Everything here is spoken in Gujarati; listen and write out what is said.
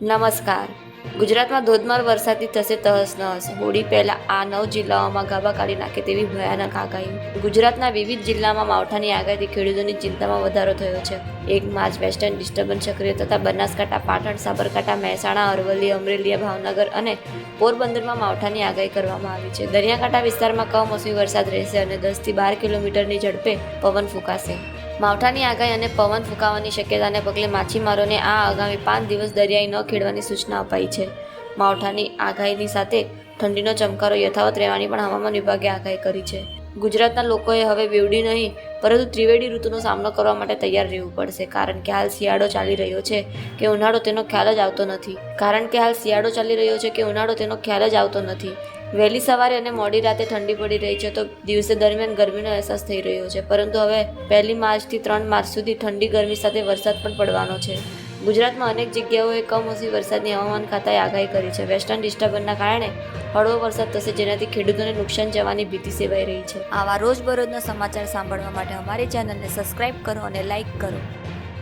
નમસ્કાર. ગુજરાતમાં ધોધમાર વરસાદથી થશે, તહસ નહસ. હોળી પહેલા આ નવ જિલ્લાઓમાં ગાબા કાઢી નાખે તેવી ભયાનક આગાહી. ગુજરાતના વિવિધ જિલ્લામાં માવઠાની આગાહીથી ખેડૂતોની ચિંતામાં વધારો થયો છે. એક માર્ચ વેસ્ટર્ન ડિસ્ટર્બન્સ સક્રિય થતા બનાસકાંઠા, પાટણ, સાબરકાંઠા, મહેસાણા, અરવલ્લી, અમરેલી, ભાવનગર અને પોરબંદરમાં માવઠાની આગાહી કરવામાં આવી છે. દરિયાકાંઠા વિસ્તારમાં કમોસમી વરસાદ રહેશે અને દસથી બાર કિલોમીટરની ઝડપે પવન ફૂંકાશે. માવઠાની આગાહી અને પવન ફૂંકાવાની શક્યતાને પગલે માછીમારોને આ આગામી પાંચ દિવસ દરિયાઈ ન ખેડવાની સૂચના અપાઈ છે. માવઠાની આગાહીની સાથે ઠંડીનો ચમકારો યથાવત રહેવાની પણ હવામાન વિભાગે આગાહી કરી છે. ગુજરાતના લોકોએ હવે બેવડી નહીં, પરંતુ ત્રિવેડી ઋતુનો સામનો કરવા માટે તૈયાર રહેવું પડશે. કારણ કે હાલ શિયાળો ચાલી રહ્યો છે કે ઉનાળો તેનો ખ્યાલ જ આવતો નથી. કારણ કે હાલ શિયાળો ચાલી રહ્યો છે કે ઉનાળો તેનો ખ્યાલ જ આવતો નથી. વહેલી સવારે અને મોડી રાતે ઠંડી પડી રહી છે તો દિવસે દરમિયાન ગરમીનો અહેસાસ થઈ રહ્યો છે. પરંતુ હવે પહેલી માર્ચથી ત્રણ માર્ચ સુધી ઠંડી ગરમી સાથે વરસાદ પણ પડવાનો છે. ગુજરાતમાં અનેક જગ્યાઓએ કમોસમી વરસાદની હવામાન ખાતાએ આગાહી કરી છે. વેસ્ટર્ન ડિસ્ટર્બન્સના કારણે હળવો વરસાદ થશે, જેનાથી ખેડૂતોને નુકસાન જવાની ભીતિ સેવાઈ રહી છે. આવા રોજબરોજના સમાચાર સાંભળવા માટે અમારી ચેનલને સબસ્ક્રાઇબ કરો અને લાઇક કરો.